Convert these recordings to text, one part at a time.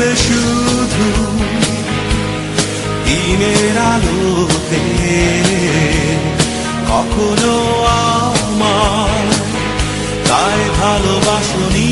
ছিলে শুধু দিনের আলোতে কখনো আমার তাই ভালোবাসনি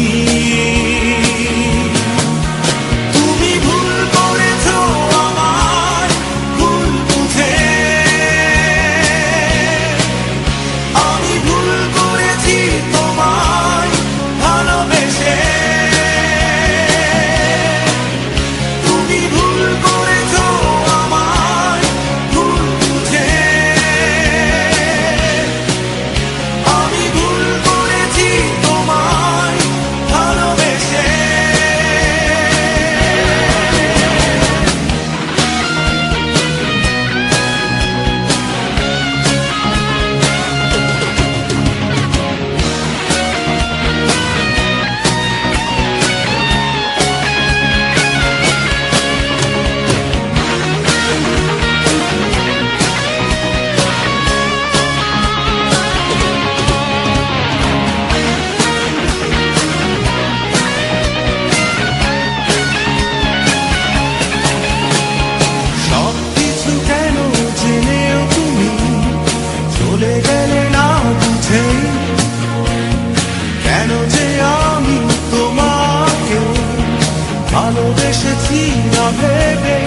কি না ভেবে।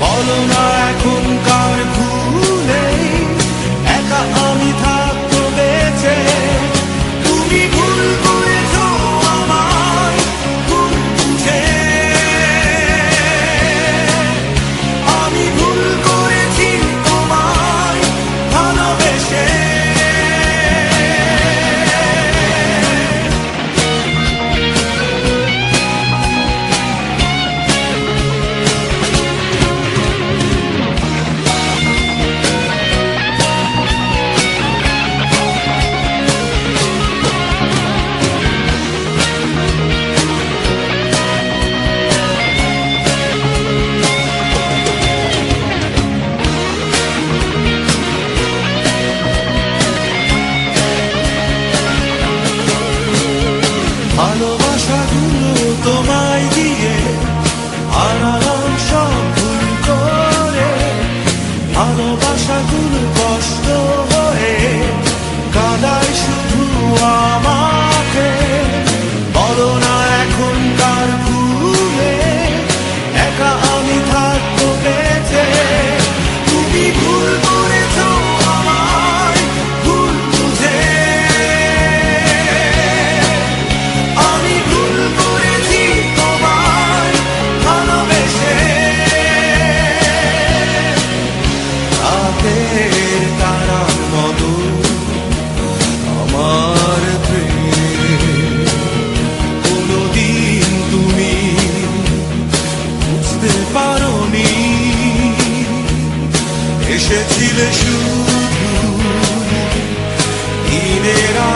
বলো না এখনকার zile jurul, inera